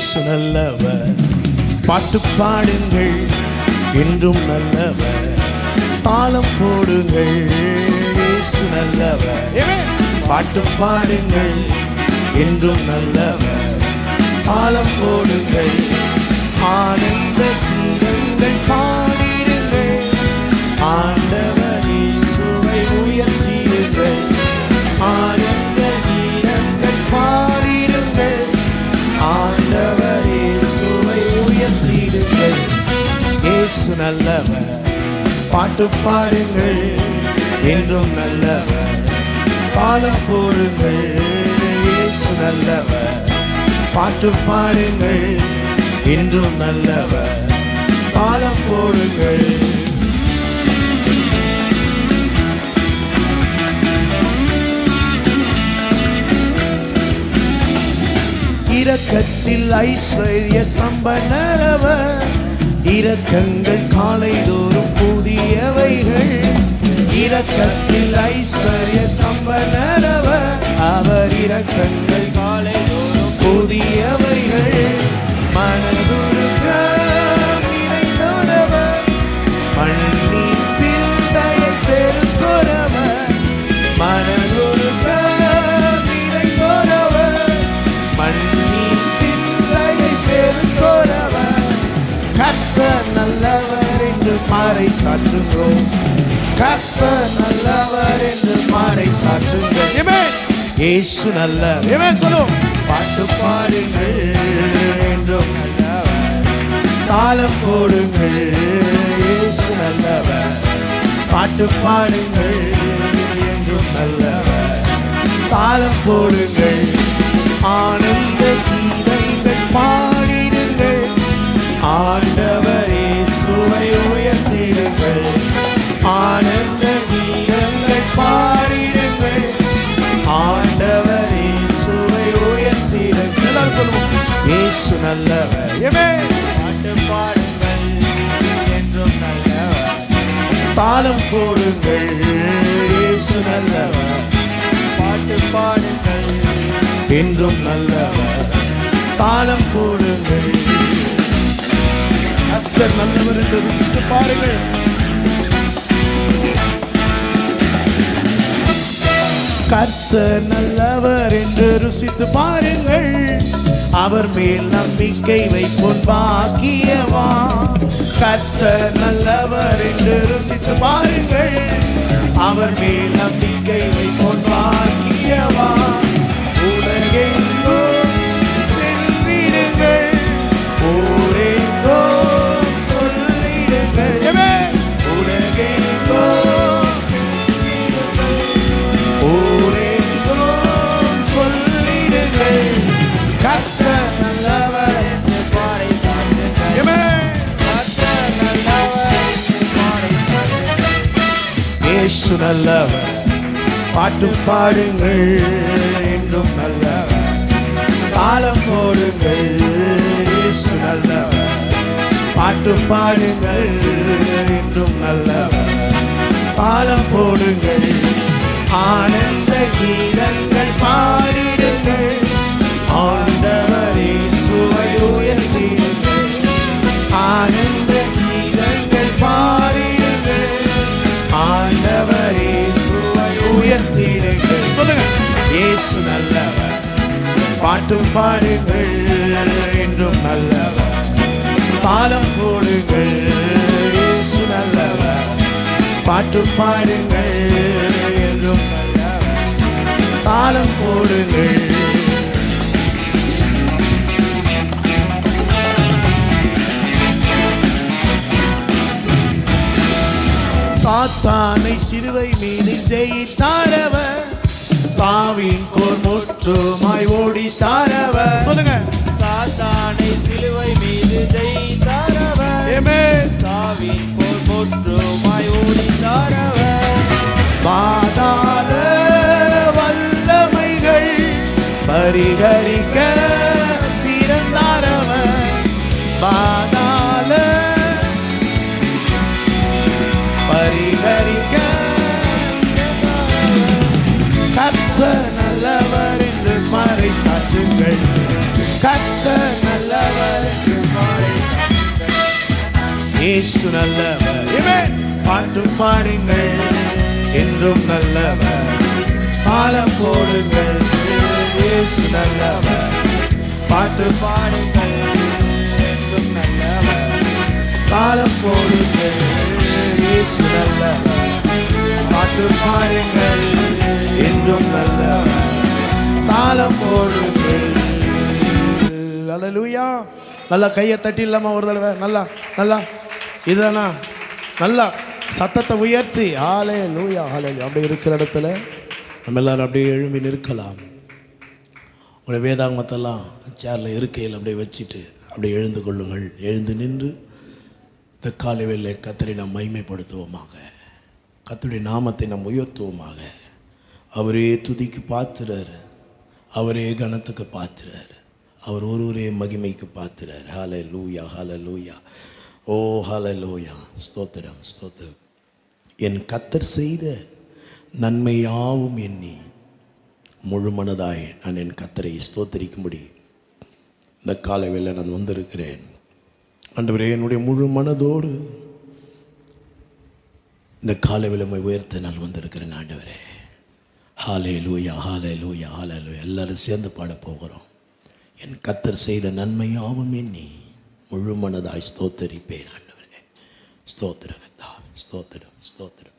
இயேசு நல்லவர் பாட்டு பாடுங்கள் என்றும் நல்லவர் தாளம் போடுங்கள் இயேசு நல்லவர் பாட்டு பாடுங்கள் என்றும் நல்லவர் நல்லவர். பாட்டு பாடுங்கள் என்றும் நல்லவர். காலம் போடுங்கள் இயேசு நல்லவர். பாட்டு பாடுங்கள் என்றும் நல்லவர். காலம் போடுங்கள். இரக்கத்தில் ஐஸ்வர்ய சம்பனரவர். இரக்கங்கள் காலைதோறும் புதியவைகள். இரக்கத்தில் மாறை சாற்றுகிறோம் கர்த்தர் நல்லவர் என்று மாறை சாற்றுங்கள். இயேசு நல்லவர். சொல்லும் பாட்டு பாடுங்கள். என்றும் நல்லவர். தாளம் போடுங்கள். இயேசு நல்லவர். பாட்டு பாடுங்கள். என்றும் நல்லவர். தாளம் போடுங்கள். ஆனந்த கீதங்கள் பாடிடுங்கள். ஆண்டவர் தாளம் போடுங்கள் இயேசு நல்லவர். பாட்டு பாடுங்கள் என்றும் நல்லவர். தாளம் போடுங்கள். கர்த்தர் நல்லவர் என்று ருசித்து பாருங்கள். கர்த்தர் நல்லவர் என்று ருசித்து பாருங்கள். அவர் மேல் நம்பிக்கை வைப்போன் பாக்கியவா கர்த்தர் நல்லவர் என்று ருசித்து பாருங்கள். அவர் மேல் நம்பிக்கை வைப்போன் பாக்கியவா பாட்டு பாடுங்கள் என்றும் நல்லவர் தாளம் போடுங்கள். இயேசு நல்லவர் பாட்டு பாடுங்கள் என்றும் நல்லவர் தாளம் போடுங்கள். ஆனந்த கீதங்கள் இயேசு நல்லவர். பாட்டும் பாடுங்கள் என்றும் நல்லவர். தாளம் போடுங்கள் இயேசு நல்லவர். பாட்டு பாடுங்கள் என்றும் நல்லவர். தாளம் போடுங்கள். சாத்தானை சிலுவை மீது ஜெயித்தாரவர். சாவின் கோர் முற்றுமாய் ஓடித்தாரவர் சொல்லுங்க. சாத்தானை சிலுவை மீது கத்த நல்லவர் இயேசு நல்லவர். பாட்டு பாடுங்கள். என்றும் நல்லவர். பாலம் போடுங்கள். இயேசு நல்லவர். பாட்டு பாடுங்கள். என்றும் நல்லவர் பாலம் போடுங்கள் இயேசு நல்லவர். பாட்டு பாடுங்கள். என்றும் நல்லவர். தாளம் போடுங்கள். லூயா நல்லா கையை தட்டி இல்லாமல் ஒரு தடவை. நல்லா நல்லா. இதுதானா? நல்லா. சத்தத்தை உயர்த்தி. ஆலே லூயா ஆலே அப்படி இருக்கிற இடத்துல நம்ம எல்லாரும் அப்படியே எழும்பி நிற்கலாம். உங்களுடைய வேதாங்கத்தெல்லாம் சேரில் இருக்கையில் அப்படியே வச்சுட்டு அப்படியே எழுந்து கொள்ளுங்கள். எழுந்து நின்று இந்த காலை வேலை கத்தரை நாம் மைமைப்படுத்துவோமாக கத்தருடைய நாமத்தை நாம் உயர்த்துவோமாக. அவரே துதிக்கு பார்த்துறாரு அவரே கணத்துக்கு பார்த்துறாரு அவர் ஒருவரே மகிமைக்கு பார்த்துறார் ஹால லூயா ஹால லூயா ஓ ஹால லூயா ஸ்தோத்திரம் ஸ்தோத்திரம். என் கத்தர் செய்த நன்மையாவும் எண்ணி முழு மனதாய் நான் என் கத்தரை ஸ்தோத்தரிக்கும்படி இந்த காலை நான் வந்திருக்கிறேன். ஆண்டவரே என்னுடைய முழு மனதோடு இந்த கால விளமை உயர்த்த நான் வந்திருக்கிறேன் ஆண்டவரே. ஹாலே லூயா ஹாலே லூயா ஹாலே லூயா எல்லாரும் சேர்ந்து பாட போகிறோம். என் கத்தர் செய்த நன்மையாவும் எண்ணி முழு மனதாய் ஸ்தோத்தரிப்பேன் ஆண்டவரே. ஸ்தோத்திரம் கத்தா ஸ்தோத்திரம் ஸ்தோத்திரம்.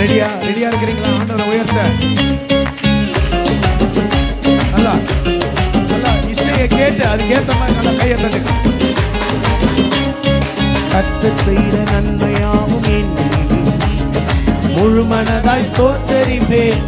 ரெடியா? ரெடியா இருக்கிறீங்களா? ஆண்டவரை உயர்த்த. நல்லா. நல்லா. இசையை கேட்டு அதுக்கேற்ற மாதிரி நல்லா கையை தட்டுங்க. கத்த செய்த நன்மையாவும் எண்ணி முழு மனதாய் ஸ்தோத்தரிப்பேன்